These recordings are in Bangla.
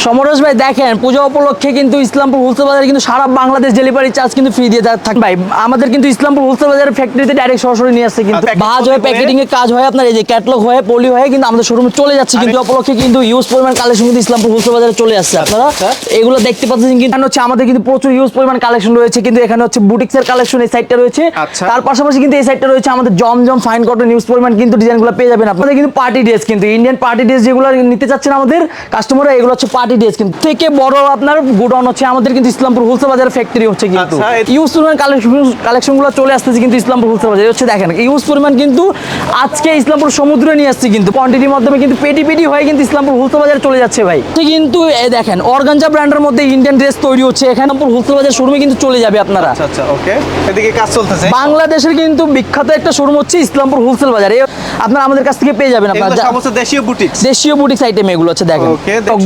সমরেশ ভাই দেখেন পূজা উপলক্ষে কিন্তু ইসলামপুর হোলসেল বাজারে কিন্তু সারা বাংলাদেশ ডেলিভারি চার্জ কিন্তু ফ্রি দিয়ে থাকে ভাই আমাদের কিন্তু ইসলামপুর হোলসেল বাজারের ফ্যাক্টরিতে ডাইরেক্ট সরাসরি নিয়ে আসছে কিন্তু ভাজ হয়ে প্যাকেটিং এর কাজ হয় আপনার এই যে ক্যাটলগ হয়ে পলি হয়ে কিন্তু আমাদের শোরুমে চলে যাচ্ছে কিন্তু উপলক্ষে কিন্তু ইউজ পরিমাণ কালেকশন কিন্তু ইসলামপুর হোলসেল বাজারে চলে আসছে আপনারা আচ্ছা। এগুলো দেখতে পাচ্ছেন কিন্তু এখানে হচ্ছে আমাদের কিন্তু প্রচুর ইউজ পরিমাণ কালেকশন রয়েছে কিন্তু এখানে হচ্ছে বুটিক্স এর কালেকশন এই সাইডটা রয়েছে আচ্ছা। তার পাশাপাশি কিন্তু এই সাইডটা রয়েছে আমাদের জমজম ফাইন কটন ইউজ পরিমাণ কিন্তু ডিজাইনগুলো পেয়ে যাবেন আপনাদের কিন্তু পার্টি ড্রেস কিন্তু ইন্ডিয়ান পার্টি ড্রেস যেগুলো নিতে চাচ্ছেন আমাদের কাস্টমাররা এগুলো হচ্ছে পার্টি ড্রেস কিন্তু। থেকে বড় আপনার গোডাউন হচ্ছে আমাদের কিন্তু ইসলামপুর হোলসেল বাজার ফ্যাক্টরি হচ্ছে কিন্তু। আচ্ছা, ইউজ পরিমাণ কালেকশন কালেকশনগুলো চলে আসতেছে কিন্তু ইসলামপুর হোলসেল বাজারে হচ্ছে দেখেন ইউজ পরিমাণ কিন্তু আজকে ইসলামপুর সমুদ্রে নিয়ে আসছে কিন্তু। কোয়ান্টিটির মাধ্যমে কিন্তু পেটি পেটি হয়ে কিন্তু ইসলামপুর হোলসেল বাজারে চলে যাচ্ছে ভাই। কিন্তু দেখেন অর্গানজা ব্র্যান্ডের মধ্যে ইন্ডিয়ান ড্রেস তৈরি হচ্ছে। এখানে হোলসেল বাজার শোরুমে কিন্তু চলে যাবে আপনারা। আচ্ছা আচ্ছা ওকে এদিকে কাজ চলতেছে। বাংলাদেশের কিন্তু বিখ্যাত একটা শোরুম হচ্ছে ইসলামপুর হোলসেল বাজারে আপনারা আমাদের কাছ থেকে পেয়ে যাবেন আপনারা। সমস্ত দেশীয় বুটিক দেশীয় বুটিক্স আইটেম এগুলো হচ্ছে দেখেন।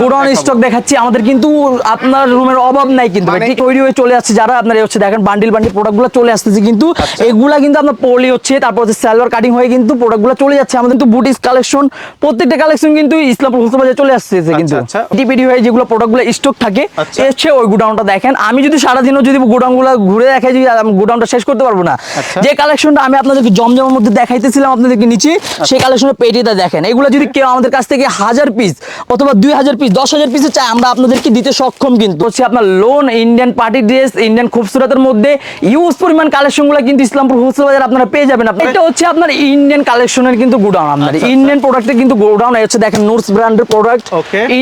গোডাউন দেখাবো। স্টক দেখাচ্ছি আমাদের কিন্তু আপনার রুমের অভাব নাই কিন্তু মানে- তৈরি হয়ে চলে আসছে যারা আপনার হচ্ছে দেখেন বান্ডিল বান্ডিল প্রোডাক্টগুলো চলে আসতেছে কিন্তু আচ্ছা। এগুলা কিন্তু আপনার পলি হচ্ছে তারপর হচ্ছে সালোয়ার কাটিং হয়ে কিন্তু প্রোডাক্টগুলো চলে যাচ্ছে আমাদের কিন্তু বুটিক্স কালেকশন প্রত্যেকটা কালেকশন কিন্তু ইসলামপুর হোলসেল বাজারে চলে আসতেছে কিন্তু আচ্ছা। টিপিডি হয়ে যেগুলো প্রোডাক্টগুলো স্টক থাকে আচ্ছা। এ হচ্ছে ওই গোডাউনটা দেখেন আমি যদি সারাদিনও যদি গোডাউনগুলো ঘুরে দেখাই যদি গোডাউনটা শেষ করতে পারব না আচ্ছা। যে কালেকশনটা আমি আপনাদেরকে জমজমের মধ্যে দেখাইতেছিলাম আপনাদেরকে নিচে সেই কালেকশনের পেটিটা দেখেন এগুলো যদি কেউ আমাদের কাছ থেকে হাজার পিস অথবা দুই হাজার পিস দশ হাজার পিসে চাই আমরা আপনাদেরকে দিতে সক্ষম কিন্তু। হচ্ছে আপনার loan Indian party dress Indian খুবসুরতের মধ্যে ইউজ পরিমাণ কালেকশনগুলো কিন্তু ইসলামপুর হোলসেল বাজার আপনারা পেয়ে যাবেন। আপনার এটা হচ্ছে আপনার ইন্ডিয়ান কালেকশনের কিন্তু গোডাউন আপনার। আচ্ছা, ইন্ডিয়ান প্রোডাক্টের কিন্তু গোডাউন হচ্ছে দেখেন নোটস ব্র্যান্ডের প্রোডাক্ট.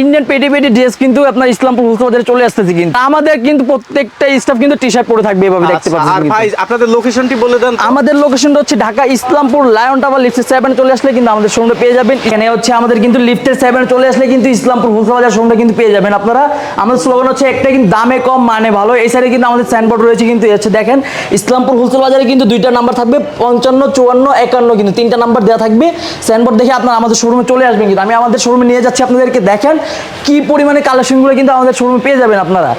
ইন্ডিয়ান পেটি পেটি ড্রেস কিন্তু আপনার ইসলামপুর হোলসেল বাজারে চলে আসতেছে কিন্তু। আমাদের কিন্তু প্রত্যেকটা স্টাফ কিন্তু টি শার্ট পরে থাকবে এভাবে দেখতে আচ্ছা, পাচ্ছেন আর ভাই আপনাদের লোকেশনটি বলে দেন আমাদের লোকেশনটা হচ্ছে ঢাকা ইসলামপুর লায়ন টাওয়ার লিফটের সেভেন চলে আসলে কিন্তু আমাদের শোরুমে পেয়ে যাবেন। এখানে হচ্ছে আমাদের কিন্তু লিফটের সেভেন চলে আসলে কিন্তু ইসলামপুর হোলসেল বাজার শোরুমে কিন্তু পেয়ে যাবেন আপনারা। আমাদের স্লোগান হচ্ছে একটা কিন্তু দামে কম মানে ভালো। এই সাইডে কিন্তু আমাদের সাইনবোর্ড রয়েছে কিন্তু হচ্ছে দেখেন ইসলামপুর হোলসেল বাজারে কিন্তু দুইটা নাম্বার থাকবে পঞ্চান্ন চুয়ান্ন একান্ন কিন্তু তিনটা নাম্বার দেওয়া থাকবে। সাইনবোর্ড দেখে আপনারা আমাদের শোরুমে চলে আসবেন কিন্তু। আমি আমাদের শোরুমে নিয়ে যাচ্ছি আপনাদেরকে দেখেন কি পরিমাণে কালেকশনগুলো কিন্তু আমাদের শোরুমে পেয়ে যাবেন আপনারা।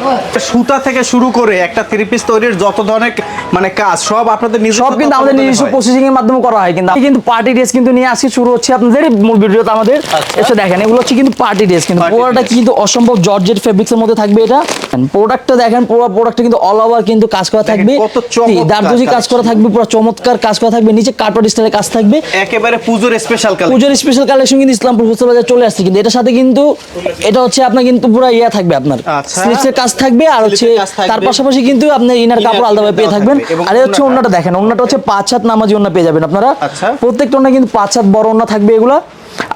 সুতা থেকে শুরু করে একটা থ্রি পিস তৈরির যত ধরনের মানে কাজ সব আপনাদের সব কিন্তু আমাদের নিজস্ব প্রসেসিং এর মাধ্যমে করা হয় কিন্তু। কিন্তু পার্টি ড্রেস কিন্তু নিয়ে আসি শুরু হচ্ছে আপনাদের মূল ভিডিওতে আমাদের। এসে দেখেন এগুলো হচ্ছে কিন্তু পার্টি ড্রেস কিন্তু। পুরোটা কিন্তু অসম্ভব জর্জেট ফেব্রিক্স এর মধ্যে থাকবে এটা। প্রোডাক্টটা দেখেন পুরো প্রোডাক্টটা কিন্তু অল ওভার কিন্তু কাজ করা থাকবে। কত চমৎকার দার্জি কাজ করা থাকবে পুরো চমৎকার কাজ করা থাকবে নিচে কার্পেট স্টাইলের কাজ থাকবে। একেবারে পুজোর স্পেশাল কালার পুজোর স্পেশাল কালেকশন কিন্তু ইসলামপুর হোলসেল বাজারে চলে আসছে কিন্তু। এটার সাথে কিন্তু এটা হচ্ছে আপনার কিন্তু পুরো ইয়া থাকবে আপনার। আচ্ছা। স্লিপসের কাজ থাকবে আর হচ্ছে। তার পাশাপাশি কিন্তু আপনি ইনার কাপড় আলাদাভাবে পেয়ে থাকবেন। আর এই হচ্ছে। ওন্নাটা দেখেন ওন্নাটা হচ্ছে পাঁচ হাত নামাজি ওন্না পেয়ে যাবেন আপনারা। আচ্ছা। প্রত্যেকটা ওন্না কিন্তু পাঁচ হাত বড় ওন্না থাকবে এগুলা।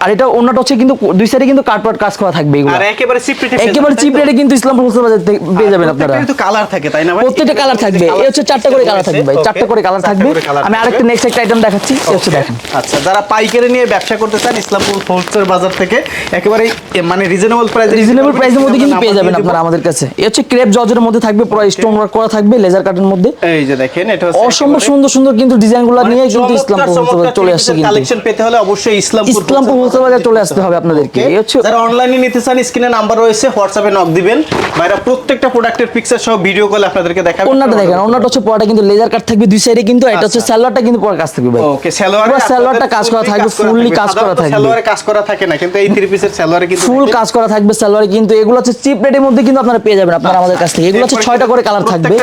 আর এটা ওন্নাটা হচ্ছে কিন্তু দুই সাইডে কিন্তু কাটপাট কাজ করা থাকবে এগুলো। আর একেবারে চিপ রেটে একেবারে চিপ রেটে কিন্তু ইসলামপুর হোলসেল বাজার থেকে পেয়ে যাবেন আপনারা। কিন্তু কালার থাকে তাই না ভাই? প্রত্যেকটা কালার থাকবে। এই হচ্ছে চারটা করে কালার থাকবে ভাই চারটা করে কালার থাকবে। আমি আরেকটা নেক্সট একটা আইটেম দেখাচ্ছি এই হচ্ছে দেখেন। আচ্ছা যারা পাইকারি নিয়ে ব্যবসা করতে চান ইসলামপুর হোলসেল বাজার থেকে একেবারে মানে রিজনেবল প্রাইসে রিজনেবল প্রাইসের মধ্যে কিন্তু পেয়ে যাবেন আপনারা আমাদের কাছে। এই হচ্ছে ক্রেপ জর্জের মধ্যে থাকবে পুরো স্টোন ওয়ার্ক করা থাকবে লেজার কাটের মধ্যে। এই যে দেখেন এটা হচ্ছে অসম্ভব সুন্দর সুন্দর কিন্তু ডিজাইনগুলো নিয়ে কিন্তু ইসলামপুর হোলসেল বাজার চলে আসছে কিন্তু। কালেকশন পেতে হলে অবশ্যই ইসলামপুর হোলসেল বাজার চলে আসতে হবে আপনাদেরকে। এই হচ্ছে যারা অনলাইনে নিতে চান স্ক্রিনে নাম্বার রয়েছে হোয়াটসঅ্যাপে নক দিবেন। ভাইরা প্রত্যেকটা প্রোডাক্টের পিকচার সহ ভিডিও কলে আপনাদেরকে ওন্নাটা দেখেন ওন্নাটা হচ্ছে পুরোটা কিন্তু লেজার কাট থাকবে দুই সাইডে কিন্তু এটা হচ্ছে আচ্ছা। সালোয়ারটা কিন্তু পুরো কাজ থাকবে ভাই। ওকে সালোয়ারে পুরো সালোয়ারটা কাজ করা থাকবে ফুললি কাজ করা থাকবে। সালোয়ারে কাজ করা থাকে না কিন্তু এই থ্রি পিসের সালোয়ারে কিন্তু ফুল কাজ করা থাকবে সালোয়ারে কিন্তু এগুলো হচ্ছে চিপ রেটের মধ্যে কিন্তু আপনারা পেয়ে যাবেন আপনারা আমাদের কাছ থেকে। এগুলো হচ্ছে করে কালার থাকবে।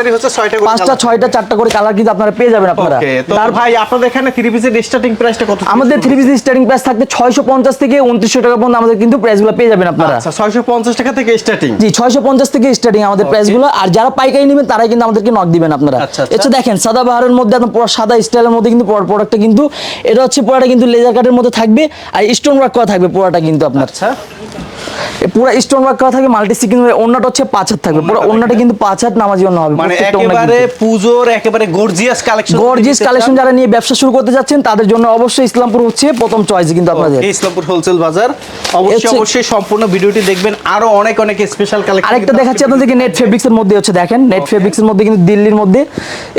পাঁচটা colour ছয়টা চারটা করে কালার কিন্তু আপনারা পেয়ে যাবেন আপনারা। তার ভাই আপনাদের এখানে থ্রি পিসের স্টার্টিং প্রাইসটা কত? আমাদের থ্রি পিস স্টার্টিং প্রাইস থাকবে ছয়শো পঞ্চাশ থেকে উনত্রিশশো টাকা পর্যন্ত আমাদের কিন্তু প্রাইসগুলো পেয়ে যাবেন আপনারা। আচ্ছা 650 টাকা থেকে স্টার্টিং জি ছয়শো পঞ্চাশ থেকে স্টার্টিং আমাদের প্রাইসগুলো আর যারা পাইকারি নেবেন তারাই কিন্তু আমাদেরকে নক দিবেন আপনারা। আচ্ছা, আচ্ছা। দেখেন সাদা বাহারের মধ্যে একদম পুরো সাদা স্টাইলের মধ্যে কিন্তু প্রোডাক্টটা কিন্তু এটা হচ্ছে পুরোটা কিন্তু লেজার কাটের মধ্যে থাকবে। আর স্টোন ওয়ার্ক করা থাকবে পুরোটা কিন্তু আপনার। আচ্ছা। পুরো স্টোন ওয়ার্ক করা থাকবে মাল্টি সিকিং ওন্নাটা হচ্ছে পাঁচ হাত থাকবে। পুরো ওন্নাটা কিন্তু পাঁচ হাত নামাজি ওন্না হবে। মানে একেবারে। পুজোর একেবারে গর্জিয়াস কালেকশন গর্জিয়াস কালেকশন যারা নিয়ে ব্যবসা শুরু করতে যাচ্ছেন তাদের জন্য অবশ্যই ইসলামপুর হচ্ছে প্রথম চয়েস কিন্তু আপনাদের। ইসলামপুর হোলসেল বাজার। অবশ্যই অবশ্যই সম্পূর্ণ ভিডিওটি দেখবেন। আরও অনেক অনেক স্পেশাল কালেকশন আরেকটা দেখাচ্ছি আপনাদেরকে নেট ফেব্রিক্স এর মধ্যে হচ্ছে দেখেন। নেট ফেব্রিক্স এর মধ্যে কিন্তু দিল্লির মধ্যে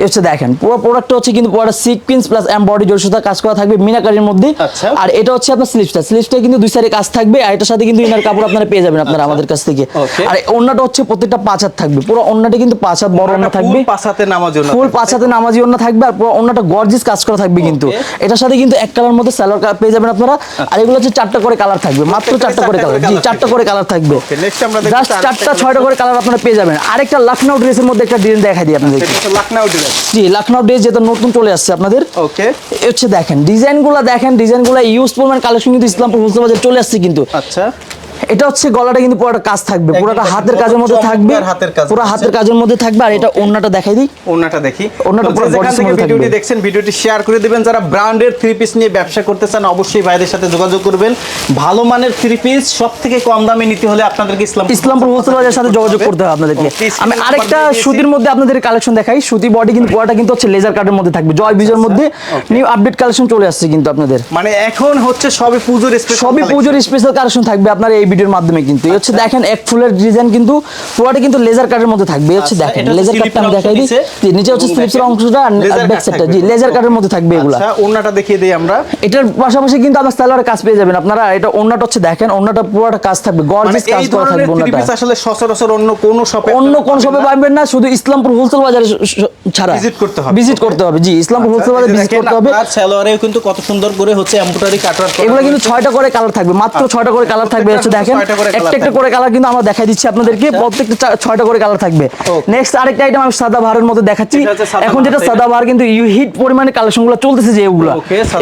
হচ্ছে দেখেন। পুরো প্রোডাক্টটা হচ্ছে কিন্তু পুরো সিকোয়েন্স প্লাস এমবডি জড়ি সুতা কাজ করা থাকবে মিনাকারির মধ্যে। আচ্ছা। আর এটা হচ্ছে আপনার স্লিপসটা স্লিপসটা কিন্তু দুই সাইডে কাজ থাকবে আর এটার সাথে কিন্তু ইনার কাপড় আপনারা পেয়ে যাবেন আপনারা আমাদের কাছ থেকে। আর ওন্নাটা হচ্ছে প্রত্যেকটা পাঁচ হাত থাকবে। পুরো ওন্নাটা কিন্তু পাঁচ হাত বড় ওন্না থাকবে। পাশাতে নামার জন্য ফুল পাঁচ হাতে নামাজি ওন্না থাকবে আর পুরো ওন্নাটা গর্জিস কাজ করা থাকবে কিন্তু। এটার সাথে কিন্তু এক কালার মধ্যে সালোয়ার পেয়ে যাবেন আপনারা। আর এগুলো হচ্ছে চারটা করে কালার থাকবে। মাত্র চারটা করে কালার জি চারটা করে কালার থাকবে। Okay, আমরা দেখব জাস্ট চারটা ছয়টা করে কালার আপনারা পেয়ে যাবেন। আরেকটা লখনৌ ড্রেসের মধ্যে একটা ডিজাইন দেখাই দিই আপনাদেরকে। এটা লখনউ ড্রেস জি লখনৌ ড্রেস যেটা নতুন চলে আসছে আপনাদের। ওকে। হচ্ছে দেখেন ডিজাইনগুলো দেখেন ডিজাইনগুলো ইউজ পরিমাণ কালেকশন কিন্তু ইসলামপুর হোলসেল বাজারে চলে আসছে কিন্তু। আচ্ছা। এটা হচ্ছে গলাটা কিন্তু পুরোটা কাজ থাকবে পুরোটা হাতের কাজের মধ্যে থাকবে হাতের কাজ পুরো হাতের কাজের মধ্যে থাকবে আর এটা ওন্নাটা দেখাই দিই। ওনাটা দেখি। ওড়নাটা তো পুরো যেখান থেকে ভিডিওটি দেখছেন ভিডিওটি শেয়ার করে দিবেন। যারা ব্র্যান্ডের থ্রি পিস নিয়ে ব্যবসা করতে চান অবশ্যই ভাইদের সাথে যোগাযোগ করবেন। ভালো মানের থ্রি পিস সব থেকে কম দামে নিতে হলে আপনাদেরকে ইসলাম ইসলামপুর হোলসেল বাজারের সাথে যোগাযোগ করতে হবে আপনাদেরকে। আমি আরেকটা সুতির মধ্যে আপনাদের কালেকশন দেখাই। সুতি বডি কিন্তু পুরোটা কিন্তু হচ্ছে লেজার কাটের মধ্যে থাকবে জয় বিজয়ের মধ্যে নিউ আপডেট কালেকশন চলে আসছে কিন্তু আপনাদের। মানে এখন হচ্ছে সবে পুজোর স্পেশাল সবই পুজোর স্পেশাল কালেকশন থাকবে আপনার এই ভিডিওর মাধ্যমে কিন্তু। এই হচ্ছে দেখেন এক ফুলের ডিজাইন কিন্তু পুরোটা কিন্তু লেজার কাটের মধ্যে থাকবে। এই হচ্ছে আচ্ছা, দেখেন লেজার কাটটা আমি দেখাই দিই। অংশ নিচে জি, নিচে হচ্ছে স্লিপসের অংশটা আর ব্যাক সাইডটা জি লেজার কাটের মধ্যে থাকবে এগুলা। আচ্ছা ওনাটা দেখিয়ে দিই আমরা। এটার পাশাপাশি কিন্তু আপনার সালোয়ারের কাজ পেয়ে যাবেন আপনারা। এটা ওন্নাটা হচ্ছে দেখেন ওন্নাটা পুরোটা কাজ থাকবে। মানে গর্জিয়াস কাজ এই করা ধরনের থাকবে থ্রি পিস ওন্নাটা আসলে সচরাচর অন্য কোন শপে অন্য কোন শপে পাবেন না। শুধু ইসলামপুর হোলসেল বাজারে ছাড়া। Visit করতে হবে। ভিজিট করতে হবে। জি ইসলামপুর হোলসেল বাজারে ভিজিট করতে হবে। আর সালোয়ারেও কিন্তু কত সুন্দর করে হচ্ছে এমব্রয়ডারি কাটওয়ার্ক এগুলো কিন্তু ছয়টা করে কালার থাকবে মাত্র ছয়টা করে কালার থাকবে হচ্ছে দেখেন একটা একটা করে কালার কিন্তু আমরা দেখাই দিচ্ছি আপনাদেরকে। প্রত্যেকটা ছয়টা করে কালার থাকবে। নেক্সট আরেকটা আইটেম আমি সাদা ভারের মধ্যে দেখাচ্ছি। সাদা এখন যেটা সাদা ভার কিন্তু ইউ হিট পরিমাণে কালেকশনগুলো চলতেছে যে এগুলো।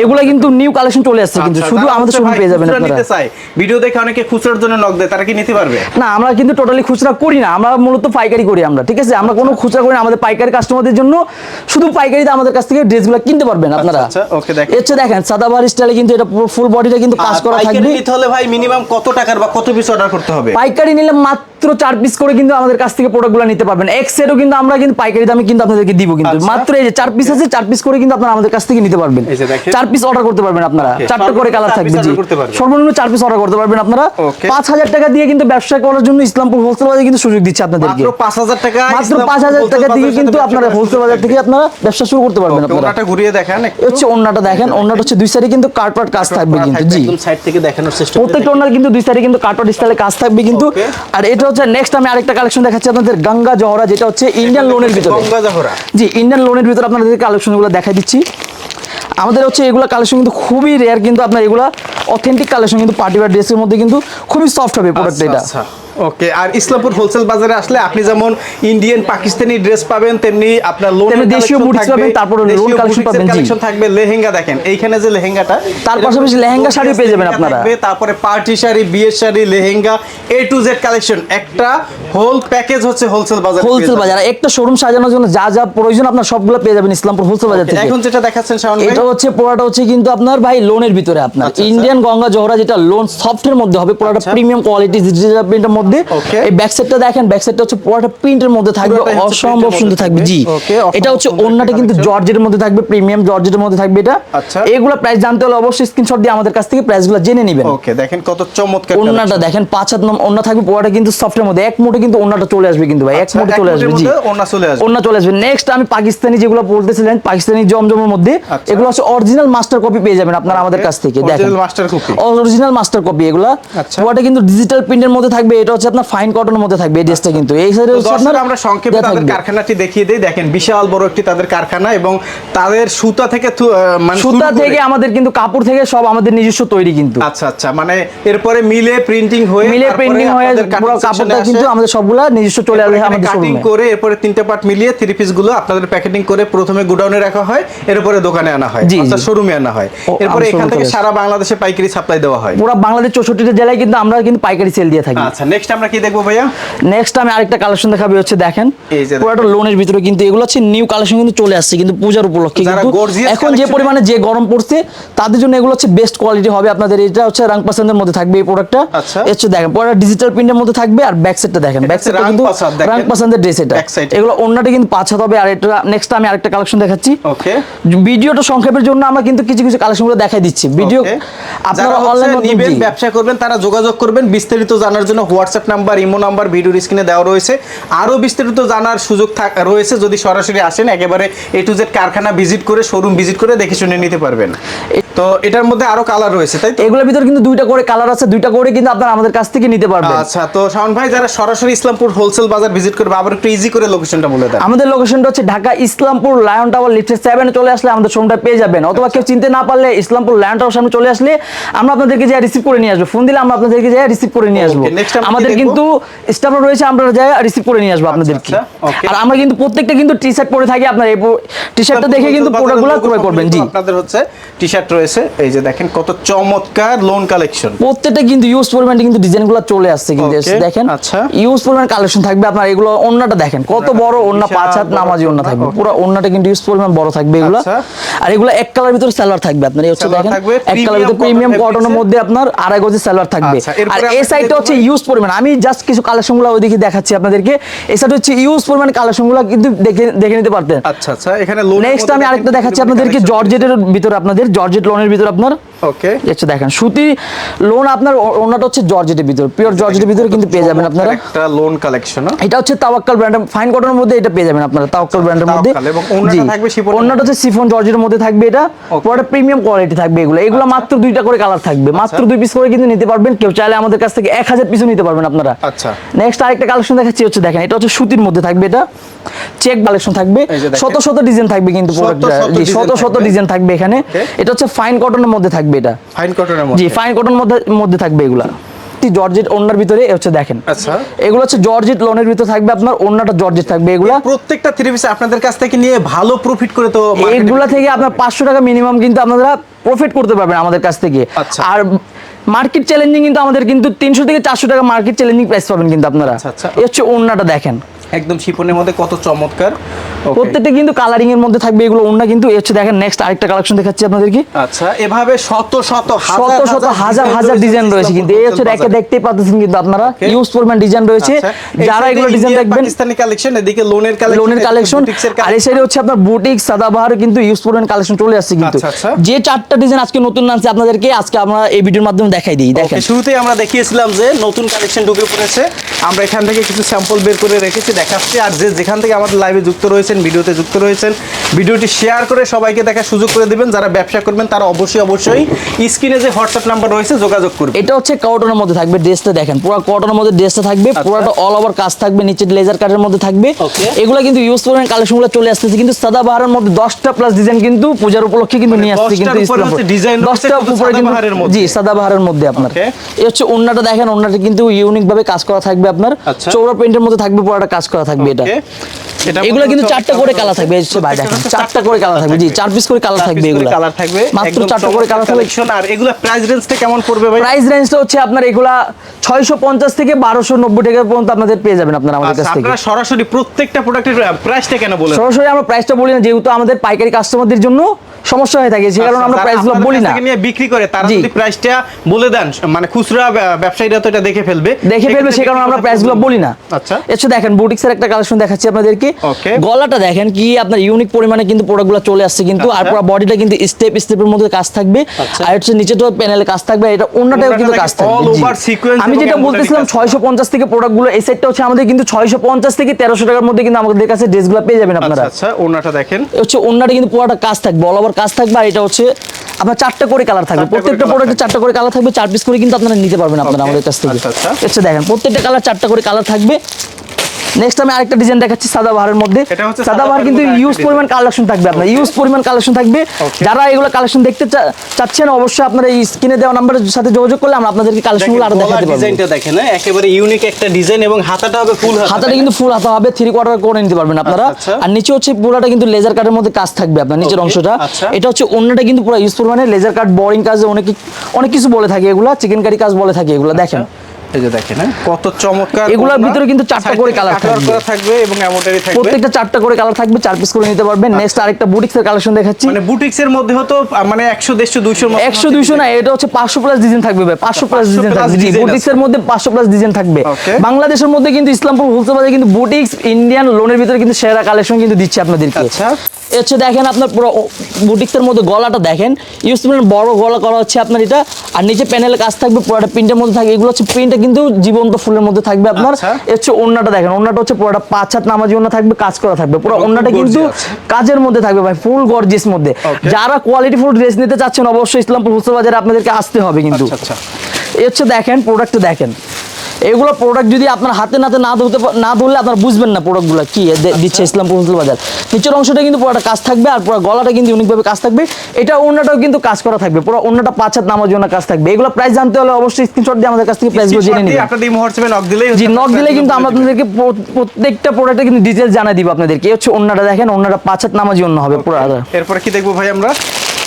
এগুলো কিন্তু নিউ কালেকশন চলে আসছে কিন্তু। আচ্ছা, শুধু আমাদের শোরুম পেয়ে যাবেন আপনারা। ভিডিও দেখে অনেকে খুচরার জন্য নক দেয় তারা কি নিতে পারবে? না আমরা কিন্তু টোটালি খুচরা করি না। আমরা মূলত পাইকারি করি আমরা ঠিক আছে? আমরা কোনো খুচরা করি না। আমাদের পাইকারি কাস্টমারদের জন্য শুধু পাইকারিতে আমাদের কাছ থেকে ড্রেসগুলো কিনতে পারবেন আপনারা। আচ্ছা, okay, দেখেন। দেখেন সাদাবার স্টাইলে কিন্তু এটা ফুল বডিটা কিন্তু কাজ করা পাইকারি থাকবে। নিতে হলে ভাই মিনিমাম কত টাকার বা কত পিস অর্ডার করতে হবে? পাইকারি নিলে মাত্র চার পিস করে কিন্তু আমাদের কাছ থেকে প্রোডাক্টগুলো নিতে পারবেন। এক সেটও কিন্তু আমরা কিন্তু পাইকারি দামে কিন্তু আপনাদেরকে দিব কিন্তু। আচ্ছা। মাত্র এই যে চার পিস আছে চার পিস করে কিন্তু আপনারা আমাদের কাছ থেকে নিতে পারবেন। চার পিস অর্ডার করতে পারবেন আপনারা। চারটা করে কালার থাকবে জি। সর্বনিম্ন চার পিস অর্ডার করতে পারবেন আপনারা। পাঁচ হাজার টাকা দিয়ে কিন্তু ব্যবসা করার জন্য ইসলামপুর হোলসেল বাজারে কিন্তু সুযোগ দিচ্ছে আপনাদেরকে। মাত্র পাঁচ হাজার টাকা মাত্র পাঁচ হাজার টাকা দিয়ে কিন্তু আপনারা হোলসেল বাজার থেকে আপনারা ব্যবসা শুরু করতে পারবেন আপনারা। ওনাটা ঘুরিয়ে দেখান। হচ্ছে ওন্নাটা দেখেন ওন্নাটা হচ্ছে দুই সাইডে কিন্তু কার্টওয়ার্ক কাজ থাকবে কিন্তু জি। সাইড থেকে দেখানোর চেষ্টা প্রত্যেকটা ওনার কিন্তু দুই সাইডে কিন্তু কার্টওয়ার্ক স্টাইলে কাজ থাকবে কিন্তু। আর এটা হচ্ছে নেক্সট আমি আরেকটা কালেকশন দেখাচ্ছি আপনাদের গঙ্গা জহরা যেটা হচ্ছে ইন্ডিয়ান লোনের ভিতরে। গঙ্গা জহরা। জি ইন্ডিয়ান লোনের ভিতরে আপনাদের কালেকশনগুলো দেখাই দিচ্ছি। আমাদের হচ্ছে এগুলো কালেকশন কিন্তু খুবই রেয়ার কিন্তু আপনার এগুলো অথেন্টিক কালেকশন কিন্তু পার্টি ওয়ার ড্রেসের মধ্যে কিন্তু খুবই সফট হবে প্রোডাক্ট এটা। ওকে আর ইসলামপুর হোলসেল বাজারে আসলে আপনি যেমন ইন্ডিয়ান পাকিস্তানি ড্রেস পাবেন তেমনি আপনার লোন দেশীয় booties পাবেন, তারপরে loan collection পাবেন। কালেকশন থাকবে লেহেঙ্গা দেখেন এইখানে যে লেহেঙ্গাটা তার পাশাপাশি লেহেঙ্গা শাড়ি পেয়ে যাবেন আপনারা। তারপরে পার্টি শাড়ি বিয়ের sari lehenga A to Z collection একটা হোল প্যাকেজ হচ্ছে হোলসেল বাজার হোলসেল বাজার একটা শোরুম সাজানোর জন্য যা যা প্রয়োজন আপনার সবগুলো পেয়ে যাবেন ইসলামপুর হোলসেল বাজার থেকে এখন যেটা দেখাচ্ছেন শাওন ভাই এটা হচ্ছে পোড়াটা হচ্ছে কিন্তু আপনার ভাই লোনের ভিতরে আপনার আচ্ছা, আচ্ছা। ইন্ডিয়ান গঙ্গা জহরা যেটা লোন সফটের মধ্যে হবে পোড়াটা আচ্ছা। প্রিমিয়াম কোয়ালিটি প্রিন্টের মধ্যে এই ব্যাক সাইডটা দেখেন ব্যাক সাইডটা হচ্ছে পোড়াটা প্রিন্টের মধ্যে থাকবে অসম্ভব সুন্দর থাকবে। জি এটা হচ্ছে কিন্তু জর্জের মধ্যে থাকবে প্রিমিয়াম জর্জের মধ্যে থাকবে এটা আচ্ছা। এগুলো প্রাইস জানতে হলে অবশ্যই স্ক্রিনশট দিয়ে আমাদের কাছ থেকে প্রাইসগুলো জেনে নেবেন ওকে দেখেন কত চমৎকার ওন্নাটা দেখেন পাঁচ হাত নাম ওন্না থাকবে পোড়াটা কিন্তু সফটের মধ্যে এক মুঠে কিন্তু ওন্নাটা চলে আসবে কিন্তু ভাই এক আচ্ছা, মুঠে চলে আসবে জি চলে আসবে। ওন্না চলে আসবে নেক্সট আমি পাকিস্তানি যেগুলো বলতেছিলেন পাকিস্তানি জমজমের মধ্যে আচ্ছা। এগুলো হচ্ছে অরিজিনাল মাস্টার কপি পেয়ে যাবেন আপনারা আমাদের কাছ থেকে দেখেন। অরিজিনাল মাস্টার কপি এগুলো। পোড়াটা কিন্তু ডিজিটাল প্রিন্টের মধ্যে থাকবে এটা হচ্ছে আপনার ফাইন কটনের মধ্যে থাকবে এই ড্রেসটা কিন্তু। এই সাইডে হচ্ছে আপনার আমরা সংক্ষেপে তাদের কারখানাটি দেখিয়ে দিই। দেখেন বিশাল বড় একটি তাদের কারখানা এবং তাদের সুতা থেকে মানে সুতা থেকে আমাদের কিন্তু কাপড় থেকে সব আমাদের নিজস্ব তৈরি কিন্তু। আচ্ছা আচ্ছা মানে এরপরে মিলে প্রিন্টিং হয়ে মিলে প্রিন্টিং হয়ে পুরো কাপড়টা কিন্তু আমাদের সবগুলা নিজস্ব চলে আসবে আমাদের কাটিং করে এরপরে তিনটা পার্ট মিলিয়ে থ্রি পিসগুলো আপনাদের প্যাকেটিং করে প্রথমে গুডাউনে রাখা হয় এরপরে দোকানে আনা হয় অর্থাৎ শোরুমে আনা হয়। এরপরে এখান থেকে সারা বাংলাদেশে পাইকারি সাপ্লাই দেওয়া হয়। পুরো বাংলাদেশ চৌষট্টিটা জেলায় কিন্তু আমরা কিন্তু পাইকারি সেল দিয়ে থাকি। আচ্ছা নেক্সট আমরা কি দেখব ভাইয়া? নেক্সট আমি আরেকটা কালেকশন দেখাবো হচ্ছে দেখেন। পুরোটা লোনের ভিতরে কিন্তু এগুলো হচ্ছে নিউ কালেকশন কিন্তু চলে আসছে কিন্তু পূজার উপলক্ষে। কিন্তু এখন যে পরিমাণে যে গরম পড়ছে তাদের জন্য এগুলো হচ্ছে বেস্ট কোয়ালিটি হবে। আপনাদের এটা হচ্ছে রাং পাসান্দের মধ্যে থাকবে এই প্রোডাক্টটা আচ্ছা। হচ্ছে দেখেন পুরোটা ডিজিটাল প্রিন্টের মধ্যে থাকবে আর ব্যাক সাইডটা দেখেন। ব্যাক সাইডটা কিন্তু রাং পাসান্দের ড্রেস এটা। এগুলো অন্যটা কিন্তু পাঁচ হবে আর এটা নেক্সট আমি আরেকটা কালেকশন দেখাচ্ছি। ওকে। ভিডিওটা সংক্ষেপের জন্য আমরা কিন্তু কিছু কিছু কালেকশনগুলো দেখাই দিচ্ছি। ভিডিও আপনারা অনলাইন নিবেন ব্যবসা করবেন তারা যোগাযোগ করবেন বিস্তারিত জানার জন্য WhatsApp WhatsApp number imo number ভিডিওর স্ক্রিনে দেওয়া রয়েছে। আরও বিস্তারিত জানার সুযোগ রয়েছে যদি সরাসরি আসেন একেবারে এ টু জেড কারখানা ভিজিট করে শোরুম ভিজিট করে দেখে শুনে নিতে পারবেন। তো এটার মধ্যে আরও কালার রয়েছে তাই এগুলোর ভিতরে কিন্তু দুইটা করে কালার আছে দুইটা করে কিন্তু আপনারা আমাদের কাছ থেকে নিতে পারবেন। আচ্ছা তো শাওন ভাই যারা সরাসরি ইসলামপুর হোলসেল বাজার ভিজিট করবে আবার একটু ইজি করে লোকেশনটা বলে দেন। আমাদের লোকেশনটা হচ্ছে ঢাকা ইসলামপুর লায়ন টাওয়ার লিফটের সেভেনে চলে আসলে আমাদের শোরুমটা পেয়ে যাবেন। অথবা কেউ চিনতে না পারলে ইসলামপুর লায়ন টাওয়ার সামনে চলে আসলে আমরা আপনাদেরকে যাই রিসিভ করে নিয়ে আসব। ফোন দিলে আমরা আপনাদেরকে যাই রিসিভ করে নিয়ে আসব। আমাদের কিন্তু স্টাফরা রয়েছে আমরা যাই রিসিভ করে নিয়ে আসব আপনাদেরকে। আচ্ছা, আর আমরা কিন্তু প্রত্যেকটা কিন্তু টি শার্ট পরে থাকি আপনার এই টি শার্টটা দেখে কিন্তু প্রোডাক্টগুলো ক্রয় করবেন জি। আপনাদের হচ্ছে টি শার্ট রয়েছে। এই যে দেখেন কত চমৎকার লোন কালেকশন প্রত্যেকটা কিন্তু ইউজ পরিমাণে কিন্তু ডিজাইনগুলো চলে আসছে কিন্তু দেখেন। আচ্ছা। ইউজ পরিমাণ কালেকশন থাকবে আপনার এগুলো ওন্নাটা দেখেন কত বড় ওন্না পাঁচ হাত নামাজি ওন্না থাকবে পুরো ওন্নাটা কিন্তু ইউজ পরিমাণ বড় থাকবে এগুলো। আচ্ছা। আর এগুলো এক কালার ভিতরে সালোয়ার থাকবে আপনার এই হচ্ছে দেখেন এক কালার ভিতরে প্রিমিয়াম কটনের মধ্যে আপনার আড়াই গজের সালোয়ার থাকবে। আচ্ছা, আর এই সাইডটা হচ্ছে ইউজ পরিমাণ আমি জাস্ট কিছু কালেকশনগুলো ওইদিকে দেখাচ্ছি আপনাদেরকে। এছাড়া হচ্ছে ইউজ পরিমাণ কালেকশনগুলো কিন্তু দেখে দেখে নিতে পারতেন। আচ্ছা আচ্ছা এখানে লোন নেক্সট আমি আরেকটা দেখাচ্ছি আপনাদেরকে জর্জেটের ভিতর আপনাদের জর্জেট লোনের ভিতর আপনার। ওকে আচ্ছা দেখেন সুতি লোন আপনার ওনাটা হচ্ছে জর্জেটের ভিতর। পিওর জর্জেটের ভিতরে কিন্তু পেয়ে যাবেন আপনারা। একটা লোন কালেকশন এটা হচ্ছে তাওয়াক্কাল ব্র্যান্ড ফাইন কটনের মধ্যে এটা পেয়ে যাবেন আপনারা তাওয়াক্কাল ব্র্যান্ডের মধ্যে। এবং থাকবে ওড়নাটা হচ্ছে সিফন জর্জেটের মধ্যে থাকবে এটা। পুরোটা প্রিমিয়াম কোয়ালিটি থাকবে এগুলো। এগুলো মাত্র দুইটা করে কালার থাকবে। মাত্র দুই পিস করে কিন্তু নিতে পারবেন। কেউ চাইলে আমাদের কাছ থেকে এক হাজার পিসও নিতে পারবেন আপনারা। আচ্ছা। নেক্সট আরেকটা কালেকশন দেখাচ্ছি হচ্ছে দেখেন এটা হচ্ছে সুতির মধ্যে থাকবে এটা। চেক কালেকশন থাকবে। শত শত ডিজাইন থাকবে কিন্তু শত শত। ডিজাইন থাকবে। এখানে। এটা হচ্ছে ফাইন কটনের মধ্যে থাকবে। এটা। ফাইন কটনের জি মধ্যে ফাইন কটন মধ্যে মধ্যে থাকবে এগুলা। জর্জেট ওনার ভিতরে হচ্ছে দেখেন। আচ্ছা। এগুলো হচ্ছে জর্জেট লোনের ভিতরে থাকবে আপনার ওনাটা জর্জেট থাকবে এগুলা। প্রত্যেকটা থ্রি পিস আপনাদের কাছ থেকে নিয়ে ভালো প্রফিট করে তো market এ এইগুলা থেকে আপনার পাঁচশো টাকা মিনিমাম কিন্তু আপনারা প্রফিট করতে পারবেন আমাদের কাছ থেকে। আচ্ছা। আর মার্কেট চ্যালেঞ্জিং কিন্তু আমাদের কিন্তু তিনশো থেকে চারশো টাকা মার্কেট চ্যালেঞ্জিং প্রাইস পাবেন কিন্তু আপনারা। আচ্ছা, আচ্ছা। এই হচ্ছে ওন্নাটা দেখেন। একদম শিপনের মধ্যে কত চমৎকার। প্রত্যেকটা কিন্তু কালারিং এর মধ্যে থাকবে এগুলো ওন্না কিন্তু এই হচ্ছে দেখেন নেক্সট আরেকটা কালেকশন দেখাচ্ছি আপনাদেরকে। আচ্ছা এভাবে শত শত শত শত হাজার হাজার ডিজাইন রয়েছে কিন্তু। এই হচ্ছে একে দেখতেই পাচ্ছেন কিন্তু আপনারা. ইউজ পরিমাণ ডিজাইন রয়েছে। আচ্ছা, যারা এগুলো ডিজাইন দেখবেন পাকিস্তানি কালেকশন এদিকে লোনের কালেকশন লোনের কালেকশন আর এই সাইডে হচ্ছে আপনার বুটিক সাদাবাহার কিন্তু ইউজ পরিমাণ কালেকশন চলে আসছে কিন্তু। আচ্ছা, আচ্ছা। যে চারটা ডিজাইন আজকে নতুন আনছে আপনাদেরকে আজকে আমরা এই ভিডিওর মাধ্যমে দেখাই দিই। দেখেন। শুরুতেই আমরা দেখিয়েছিলাম যে নতুন কালেকশন ঢুকে পড়েছে। আমরা এখান থেকে কিছু স্যাম্পল বের করে রেখেছি। দেখাচ্ছি আর যে যেখান থেকে আমাদের লাইভে যুক্ত রয়েছেন ভিডিওতে যুক্ত রয়েছেন ভিডিওটি শেয়ার করে সবাইকে দেখার সুযোগ করে দিবেন। যারা ব্যবসা করবেন তারা অবশ্যই অবশ্যই স্ক্রিনে যে হোয়াটসঅ্যাপ নাম্বার রয়েছে যোগাযোগ করবেন। এটা হচ্ছে কটনের মধ্যে থাকবে ড্রেসটা দেখেন। পুরো কটনের মধ্যে ড্রেসটা থাকবে আচ্ছা। পুরোটা অল ওভার কাজ থাকবে নিচে লেজার কাটের মধ্যে থাকবে। এগুলো কিন্তু ইউজ পরিমাণ কালেকশনগুলো চলে আসতেছে কিন্তু সাদাবাহারের মধ্যে দশটা প্লাস ডিজাইন কিন্তু পূজার উপলক্ষে কিন্তু নিয়ে আসছে কিন্তু মানে উপরে উপরে কিন্তু সাদাবাহারের মধ্যে। জি মধ্যে আপনার। এই হচ্ছে ওন্নাটা দেখেন ওন্নাটা কিন্তু ইউনিক ভাবে কাজ করা থাকবে আপনার। আচ্ছা। চৌড়া প্রিন্টের মধ্যে থাকবে পুরোটা কাজ করা থাকবে এটা। এগুলো কিন্তু চারটা করে কালার থাকবে। এই ভাই দেখেন চারটা করে কালার থাকবে। জি চার পিস করে কালার থাকবে এগুলো। কালার থাকবে। মাত্র চারটা করে কালার থাকবে। আর এগুলো প্রাইস রেঞ্জটা কেমন পড়বে ভাই? প্রাইস রেঞ্জটা হচ্ছে আপনার এগুলা ছয়শো পঞ্চাশ থেকে বারোশো নব্বই টাকা পর্যন্ত আপনাদের পেয়ে যাবেন আপনারা আমাদের কাছ আচ্ছা থেকে। আপনারা সরাসরি প্রত্যেকটা প্রোডাক্টের প্রাইসটা কেন বলেন? সরাসরি আমরা প্রাইসটা বলি না যেহেতু আমাদের পাইকারি কাস্টমারদের জন্য সমস্যা হয়ে থাকে কারণে আচ্ছা, আমরা যারা প্রাইসগুলো বলি না। নিয়ে বিক্রি করে তারা যদি প্রাইসটা বলে দেন মানে খুচরা ব্যবসায়ীরা তো এটা দেখে ফেলবে। দেখে ফেলবে সে কারণে আমরা প্রাইসগুলো বলি না। আচ্ছা। এসে দেখেন বুটিক্সের একটা কালেকশন দেখাচ্ছি আপনাদেরকে. গলাটা দেখেন কি আপনার ইউনিক পরিমাণে কিন্তু প্রোডাক্টগুলো চলে আসছে কিন্তু আর আচ্ছা। পুরো বডিটা কিন্তু স্টেপ স্টেপের মধ্যে কাজ থাকবে। আচ্ছা। আর হচ্ছে নিচে তো প্যানেলে কাজ থাকবে এটা অন্যটাও কিন্তু কাজ থাকবে। আমি যেটা বলতেছিলাম কাজ করা। ছয়শো পঞ্চাশ থেকে প্রোডাক্টগুলো এই সেটটা হচ্ছে আমাদের কিন্তু ছয়শো পঞ্চাশ থেকে তেরোশো টাকার মধ্যে কিন্তু আমাদের কাছে ড্রেসগুলো পেয়ে যাবেন আপনারা। আচ্ছা ওনাটা দেখেন। হচ্ছে অন্যটা কিন্তু পুরোটা কাজ থাকবে অল ওভার কাজ থাকবে আর এটা হচ্ছে আপনার চারটা করে কালার থাকবে। প্রত্যেকটা প্রোডাক্টে চারটা করে কালার থাকবে চার পিস করে কিন্তু আপনারা নিতে পারবেন আপনারা আমাদের কাছ থেকে। আচ্ছা। আচ্ছা। দেখেন প্রত্যেকটা কালার চারটা করে কালার থাকবে। নেক্সট আমি আরেকটা ডিজাইন দেখাচ্ছি সাদা বাহারের মধ্যে। এটা সাদা বাহার কিন্তু ইউজ পরিমাণ কালেকশন থাকবে আপনার। ইউজ পরিমাণ কালেকশন থাকবে। যারা এগুলো কালেকশন দেখতে চাচ্ছেন অবশ্যই আপনারা এই স্ক্রিনে দেওয়া নাম্বারের সাথে যোগাযোগ করলে আমরা আপনাদেরকে কালেকশনগুলো আরও দেখাতে পারব। ডিজাইনটা দেখেন হ্যাঁ? একেবারে ইউনিক একটা ডিজাইন এবং হাতাটা হবে ফুল হাতা হাতাটা কিন্তু ফুল হাতা হবে থ্রি কোয়ার্টার করে নিতে পারবেন আপনারা। আচ্ছা, আচ্ছা। আর নিচে হচ্ছে পুরোটা কিন্তু লেজার কাটের মধ্যে কাজ থাকবে আপনার নিচের অংশটা। আচ্ছা। এটা হচ্ছে অন্যটা কিন্তু পুরো ইউজ পরিমাণে লেজার কাট বোরিং কাজ অনেক অনেক কিছু বলে থাকে এগুলা চিকেন কারি কাজ বলে থাকে এগুলা দেখেন। এই যে দেখেন হ্যাঁ? কত চমৎকার এগুলোর ভিতরে কিন্তু চারটা করে থেকে থাকবে। এবং এমব্রয়ডারি থাকবে। প্রত্যেকটা চারটা করে কালার থাকবে চার পিস করে নিতে পারবেন। নেক্সট আরেকটা বুটিক্সের কালেকশন দেখাচ্ছি। মানে বুটিক্স এর মধ্যে হতো মানে একশো দেড়শো দুইশোর মতো একশো দুইশো না এটা হচ্ছে পাঁচশো প্লাস ডিজাইন থাকবে ভাই পাঁচশো প্লাস ডিজাইন থাকবে। বুটিক্স এর মধ্যে পাঁচশো প্লাস ডিজাইন থাকবে। বাংলাদেশের মধ্যে কিন্তু ইসলামপুর হোলসেল বাজারে কিন্তু বুটিক্স ইন্ডিয়ান লোনের ভিতরে কিন্তু সেরা কালেকশন কিন্তু দিচ্ছে আপনাদেরকে। আচ্ছা। হচ্ছে দেখেন আপনার পুরো বুটিক্সের মধ্যে গলাটা দেখেন। ইউজ বড় গলা করা হচ্ছে আপনার এটা। আর নিচে প্যানেলে কাজ থাকবে পুরোটা প্রিন্টের মধ্যে থাকবে। এগুলো হচ্ছে প্রিন্টটা কিন্তু জীবন্ত ফুলের মধ্যে থাকবে আপনার আচ্ছা। হচ্ছে ওন্নাটা দেখেন ওন্নাটা হচ্ছে পুরোটা পাঁচ হাত নামাজি ওন্না থাকবে কাজ করা থাকবে। পুরো ওন্নাটা কিন্তু কাজের মধ্যে থাকবে ভাই ফুল গর্জিয়াস মধ্যে। যারা কোয়ালিটি ফুল ড্রেস নিতে চাচ্ছেন অবশ্যই ইসলামপুর হোলসেল বাজারে আপনাদেরকে আসতে হবে কিন্তু। আচ্ছা আচ্ছা। হচ্ছে দেখেন প্রোডাক্ট দেখেন। এগুলো প্রোডাক্ট যদি আপনার হাতে নাতে না ধরতে না ধরলে আপনার বুঝবেন না প্রোডাক্টগুলো কি দিচ্ছে ইসলামপুর হোলসেল বাজার। নিচের অংশটা কিন্তু পুরোটা কাজ থাকবে আর পুরো গলাটা কিন্তু ইউনিকভাবে কাজ থাকবে। এটা অন্যটাও কিন্তু কাজ করা থাকবে। পুরো অন্যটা পাঁচ হাত নামার জন্য কাজ থাকবে। এগুলো প্রাইস জানতে হলে অবশ্যই স্ক্রিনশট দিয়ে আমাদের কাছ থেকে প্রাইসগুলো জেনে নিন আপনাদের এই হোয়াটসঅ্যাপে নক দিলেই জি নক দিলে কিন্তু আমরা আপনাদেরকে প্র- প্রত্যেকটা প্রোডাক্টে কিন্তু ডিটেইলস জানাই দিব আপনাদেরকে। এই হচ্ছে অন্যটা দেখেন অন্যটা পাঁচ হাত নামার জন্য হবে পুরো এরপরে কি দেখব ভাই আমরা?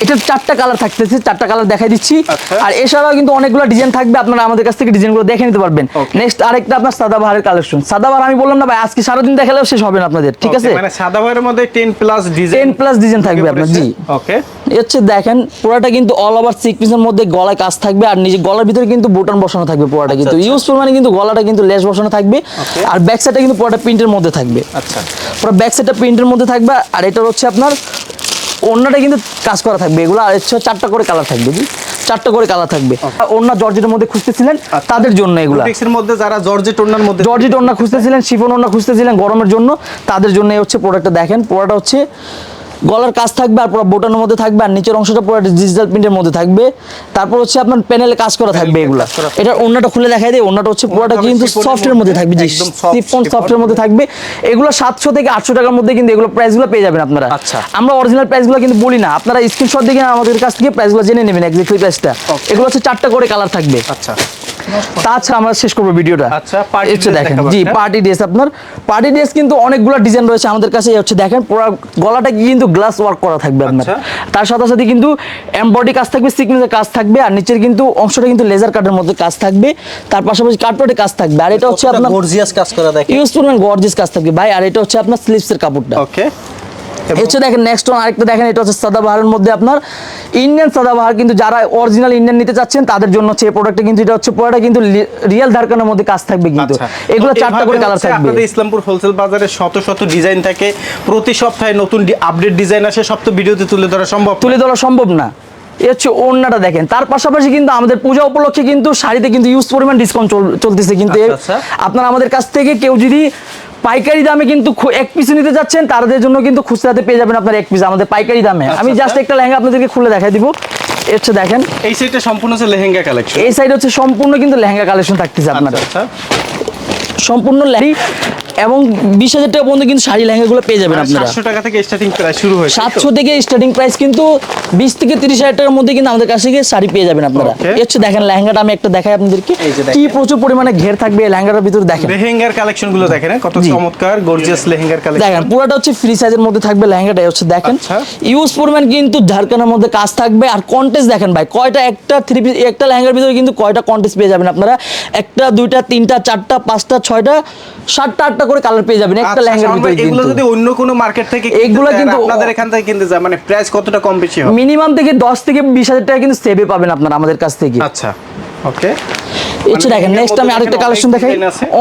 এটা চারটা কালার থাকতেছে চারটা কালার দেখাই দিচ্ছি। আচ্ছা। আর এছাড়াও কিন্তু অনেকগুলো ডিজাইন থাকবে আপনারা আমাদের কাছ থেকে ডিজাইনগুলো দেখে নিতে পারবেন। নেক্সট আরেকটা আপনার সাদা সাদাবাহারের কালেকশন সাদাবাহার আমি বললাম না ভাই আজকে সারাদিন দেখালেও শেষ হবে না আপনাদের ঠিক আছে? মানে সাদা ভাইয়ের মধ্যে 10 প্লাস ডিজাইন 10 প্লাস ডিজাইন থাকবে আপনার জি। ওকে হচ্ছে দেখেন পুরোটা কিন্তু অল ওভার সিক পিসের মধ্যে গলায় কাজ থাকবে আর নিজে গলার ভিতরে কিন্তু বুটান বসানো থাকবে পুরোটা কিন্তু। আচ্ছা। ইউজ পরিমাণে কিন্তু গলাটা কিন্তু লেস বসানো থাকবে আর ব্যাক সাইডটা কিন্তু পুরোটা প্রিন্টের মধ্যে থাকবে। আচ্ছা। পুরো ব্যাক সাইডটা প্রিন্টের মধ্যে থাকবে আর এটা হচ্ছে আপনার অন্যটা কিন্তু কাজ করা থাকবে। এগুলো আর হচ্ছে চারটা করে কালার থাকবে জি চারটা করে কালার থাকবে। ওড়না জর্জেটের মধ্যে খুঁজতেছিলেন? আচ্ছা। তাদের জন্য এগুলো। বুটিক্সের মধ্যে যারা জর্জেট ওনার মধ্যে জর্জেট ওড়না খুঁজতেছিলেন শিফন ওড়না খুঁজতেছিলেন গরমের জন্য তাদের জন্য এই হচ্ছে প্রোডাক্টটা দেখেন। প্রোডাক্টটা হচ্ছে গলার কাজ থাকবে আর পুরো বোটানের মধ্যে থাকবে আর নিচের অংশটা পুরো ডিজিটাল প্রিন্টের মধ্যে থাকবে। তারপর হচ্ছে আপনার প্যানেলে কাজ করা থাকবে এগুলো। কাজ করা এটা অন্যটা খুলে দেখাই দেয় অন্যটা হচ্ছে পুরোটা কিন্তু সফটের মধ্যে থাকবে জি সিফন। সফটের মধ্যে থাকবে। এগুলো সাতশো থেকে আটশো টাকার মধ্যে কিন্তু এগুলো প্রাইসগুলো পেয়ে যাবেন আপনারা। আচ্ছা। আমরা অরিজিনাল প্রাইসগুলো কিন্তু বলি না। আপনারা স্ক্রিনশট দেখে আমাদের কাছ থেকে প্রাইসগুলো জেনে নেবেন এক্স্যাক্টলি প্রাইসটা. এগুলো হচ্ছে চারটা করে কালার থাকবে। আচ্ছা। তাছাড়া আমরা শেষ করব ভিডিওটা। আচ্ছা, দেখেন। জি পার্টি ড্রেস আপনার। পার্টি ড্রেস কিন্তু অনেকগুলো ডিজাইন রয়েছে আমাদের কাছে। হচ্ছে দেখেন পুরো গলাটা কিন্তু গ্লাস ওয়ার্ক করা থাকবে আপনার। আচ্ছা। তার সাথে সাথে কিন্তু এমব্রয়ডারি কাজ থাকবে সিকনেসের কাজ থাকবে আর নিচের কিন্তু অংশটা কিন্তু লেজার কাটের মধ্যে কাজ থাকবে। তার পাশাপাশি কাটপটে কাজ থাকবে। আর এটা হচ্ছে আপনার গর্জিয়াস কাজ করা দেখেন। ইউজ করবেন গর্জিয়াস কাজ থাকবে। ভাই আর এটা হচ্ছে আপনার স্লিপসের কাপড়টা। ওকে হচ্ছে দেখেন নেক্সট ওয়ান আরেকটা দেখেন এটা হচ্ছে সাদাবাহারের মধ্যে আপনার ইন্ডিয়ান সাদাবাহার কিন্তু যারা অরিজিনাল ইন্ডিয়ান নিতে চাচ্ছেন তাদের জন্য হচ্ছে এই প্রোডাক্টটা কিন্তু এটা হচ্ছে পুরোটা কিন্তু রিয়েল ধারকানের মধ্যে কাজ থাকবে কিন্তু। আচ্ছা। এগুলো চারটা করে কালার থাকবে। আপনাদের ইসলামপুর হোলসেল বাজারে শত শত ডিজাইন থাকে। প্রতি সপ্তাহে নতুন আপডেট ডিজাইন আসে সব তো ভিডিওতে তুলে ধরা সম্ভব তুলে ধরা সম্ভব না। এ হচ্ছে ওড়নাটা দেখেন। তার পাশাপাশি কিন্তু আমাদের পূজা উপলক্ষে কিন্তু শাড়িতে কিন্তু ইউজ পরিমাণ ডিসকাউন্ট চলতেছে কিন্তু আচ্ছা, আচ্ছা। আপনারা আমাদের কাছ থেকে কেউ যদি পাইকারি দামে কিন্তু এক পিস নিতে যাচ্ছেন তাদের জন্য কিন্তু খুচরাতে পেয়ে যাবেন আপনার এক পিস আমাদের পাইকারি দামে। আমি আচ্ছা, জাস্ট আচ্ছা। একটা লেহেঙ্গা আপনাদেরকে খুলে দেখাই দিব। এ হচ্ছে দেখেন। এই সাইডটা সম্পূর্ণ হচ্ছে লেহেঙ্গা কালেকশন এই সাইড হচ্ছে সম্পূর্ণ কিন্তু লেহেঙ্গা কালেকশন থাকতেছে আপনার। আচ্ছা। সম্পূর্ণ লেহেঙ্গি এবং বিশ হাজার টাকা পর্যন্ত কিন্তু শাড়ি লেহেঙ্গাগুলো পেয়ে যাবেন আপনারা। সাতশো টাকা থেকে স্টার্টিং প্রাইস শুরু হয়েছে সাতশো থেকে স্টার্টিং প্রাইস কিন্তু বিশ থেকে তিরিশ হাজার টাকার মধ্যে কিন্তু আমাদের কাছ থেকে শাড়ি পেয়ে যাবেন আপনারা। হচ্ছে দেখেন লেহেঙ্গাটা আমি একটা দেখাই আপনাদেরকে। কি প্রচুর পরিমাণে ঘের থাকবে এই লেহেঙ্গাটার ভিতরে দেখেন। লেহেঙ্গার কালেকশনগুলো দেখেন হ্যাঁ? কত চমৎকার গর্জিয়াস লেহেঙ্গার কালেকশন দেখেন পুরোটা হচ্ছে ফ্রি সাইজের মধ্যে থাকবে লেহেঙ্গাটা হচ্ছে দেখেন। আচ্ছা। ইউজ পরিমাণ কিন্তু ঝাড়খানের মধ্যে কাজ থাকবে। আর কন্টেস্ট দেখেন ভাই কয়টা একটা থ্রি পিস একটা লেহেঙ্গার ভিতরে কিন্তু কয়টা কন্টেস্ট পেয়ে যাবেন আপনারা? একটা দুইটা তিনটা চারটা পাঁচটা ছয়টা সাতটা আটটা করে কালার পেয়ে যাবেন একটা লেহেঙ্গার ভিতরে আচ্ছা, এগুলো যদি অন্য কোনো মার্কেট থেকে এগুলো কিন্তু- আপনাদের এখান থেকে কিনতে যায় মানে প্রাইস কতটা কম বেশি হবে? মিনিমাম থেকে দশ থেকে বিশ হাজার টাকা কিন্তু সেভে পাবেন আপনারা আমাদের কাছ থেকে। আচ্ছা ওকে এসে দেখেন নেক্সট আমি আরেকটা কালেকশন দেখাই।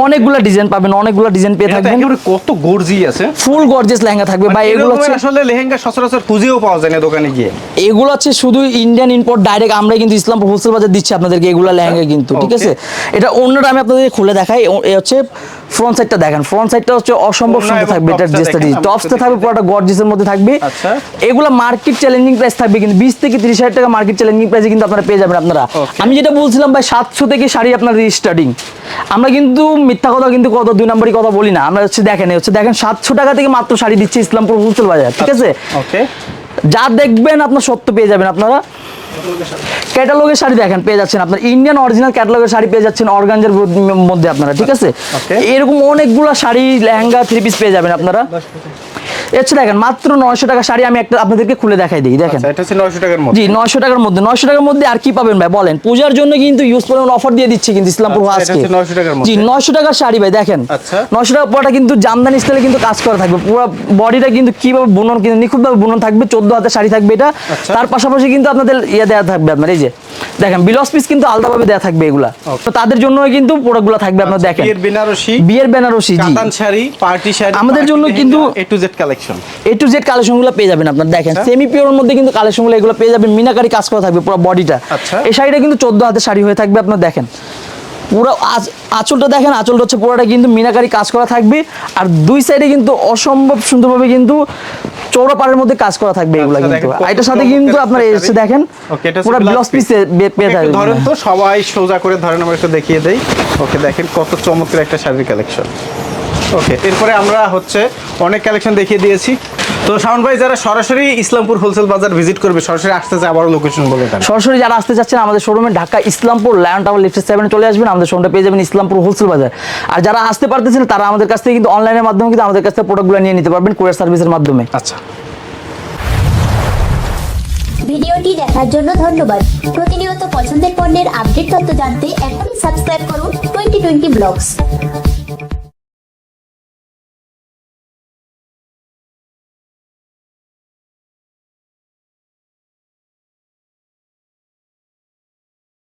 অনেকগুলো ডিজাইন পাবেন অনেকগুলো ডিজাইন পেয়ে থাকবেন। একেবারে কত গর্জি আছে। ফুল গর্জিয়াস লেহেঙ্গা থাকবে। ভাই এগুলো হচ্ছে আসলে লেহেঙ্গা সচরাচর খুঁজেও পাওয়া যায় না দোকানে গিয়ে। এগুলো হচ্ছে শুধু ইন্ডিয়ান ইম্পোর্ট ডাইরেক্ট আমরা কিন্তু ইসলামপুর হোলসেল বাজার দিচ্ছি আপনাদেরকে এগুলো লেহেঙ্গা কিন্তু ঠিক আছে? এটা অন্যটা আমি আপনাদের খুলে দেখাই। হচ্ছে ফ্রন্ট সাইডটা দেখেন ফ্রন্ট সাইডটা হচ্ছে অসম্ভব সুন্দর থাকবে এটা টপসটা ড্রেসটা দেখেন, টপসটা থাকবে পুরোটা গর্জিসের মধ্যে থাকবে। আচ্ছা। এগুলো মার্কেট চ্যালেঞ্জিং প্রাইস থাকবে কিন্তু বিশ থেকে তিরিশ হাজার টাকা মার্কেট চ্যালেঞ্জিং প্রাইসে কিন্তু আপনারা পেয়ে যাবেন আপনারা। আমি যেটা বলছিলাম ভাই সাতশো থেকে শাড়ি আপনার স্টার্টিং আমরা কিন্তু মিথ্যা কথা কিন্তু কত দুই নম্বরই কথা বলি না। আমরা হচ্ছে দেখেন হচ্ছে দেখেন সাতশো টাকা থেকে মাত্র শাড়ি দিচ্ছে ইসলামপুর হোলসেল বাজার ঠিক আছে? ওকে যা দেখবেন আপনার সত্য পেয়ে যাবেন আপনারা। ক্যাটালগের শাড়ি দেখেন পেয়ে যাচ্ছেন আপনার ইন্ডিয়ান অরিজিনাল ক্যাটালগের শাড়ি পেয়ে যাচ্ছেন অর্গানজার মধ্যে আপনারা ঠিক আছে? এরকম অনেকগুলো শাড়ি লেহেঙ্গা থ্রি পিস পেয়ে যাবেন আপনারা। এসে দেখেন মাত্র নয়শো টাকা শাড়ি আমি একটা আপনাদেরকে খুলে দেখাই দিই দেখেন। আচ্ছা এটা হচ্ছে 900 টাকার মধ্যে। জি নয়শো টাকার মধ্যে নয়শো টাকার মধ্যে আর কি পাবেন ভাই বলেন? পূজার জন্য কিন্তু ইউজ পরিমাণ অফার দিয়ে দিচ্ছে কিন্তু ইসলামপুর আচ্ছা, আজকে হচ্ছে 900 টাকার মধ্যে। জি নয়শো টাকার শাড়ি ভাই দেখেন। আচ্ছা। নয়শো টাকা পরটা কিন্তু জামদানি স্টাইলে কিন্তু কাজ করা থাকবে। পুরো বডিটা কিন্তু কীভাবে বুনন কিন্তু নিখুঁতভাবে বুনন থাকবে চোদ্দ হাতে শাড়ি থাকবে এটা। আচ্ছা। তার পাশাপাশি কিন্তু আপনাদের ইয়ে দেওয়া থাকবে আপনার এই যে দেখেন বিলস পিস কিন্তু আলাদাভাবে দেওয়া থাকবে এগুলা। তো তাদের জন্য কিন্তু প্রোডাক্টগুলো থাকবে আপনার দেখেন। বিয়ের বেনারসি বিয়ের বেনারসি জি। কাতান শাড়ি পার্টি শাড়ি আমাদের জন্য কিন্তু- A to Z collection A to Z কালেকশনগুলো পেয়ে যাবেন আপনার দেখেন। আচ্ছা। সেমি পিওর মধ্যে কিন্তু কালেকশনগুলো এগুলো পেয়ে যাবেন। মিনাকারি কাজ করা থাকবে পুরো বডিটা আচ্ছা। এই শাড়িটা কিন্তু চোদ্দ হাতে শাড়ি হয়ে থাকবে আপনার দেখেন। পুরো আঁচ- আঁচলটা দেখেন আঁচলটা হচ্ছে পুরোটা কিন্তু মিনাকারি কাজ করা থাকবে। আর দুই সাইডে কিন্তু অসম্ভব সুন্দরভাবে কিন্তু চৌড়া পাড়ের মধ্যে কাজ করা থাকবে এগুলো আচ্ছা, কিন্তু। এটার সাথে কিন্তু আপনার এসে দেখেন পুরো ব্লাউজ পিসে পেয়ে থাকবে ধরেন তো সবাই সোজা করে ধরেন আমরা একটু দেখিয়ে দেই। ওকে দেখেন কত চমৎকার একটা শাড়ির কালেকশন ওকে এরপরে আমরা হচ্ছে অনেক কালেকশন দেখিয়ে দিয়েছি। তো শাওন ভাই যারা সরাসরি ইসলামপুর হোলসেল বাজার ভিজিট করবে সরাসরি আসতে চায় আবারও লোকেশন বলে দেন। সরাসরি যারা আসতে চাচ্ছেন আমাদের শোরুমে ঢাকা ইসলামপুর লায়ন টাওয়ার লিফটে সেভেন চলে আসবেন। আমাদের শোরুমটা পেয়ে যাবেন ইসলামপুর হোলসেল বাজার। আর যারা আসতে পারতেছেন তারা আমাদের কাছ থেকে কিন্তু অনলাইনের মাধ্যমে কিন্তু আমাদের কাছ থেকে প্রোডাক্টগুলো নিয়ে নিতে পারবেন কুরিয়ার সার্ভিসের মাধ্যমে। আচ্ছা। ভিডিওটি দেখার জন্য ধন্যবাদ। প্রতিনিয়ত পছন্দের পণ্যের আপডেট তথ্য জানতে এখনই সাবস্ক্রাইব করুন টোয়েন্টি টোয়েন্টি ব্লগস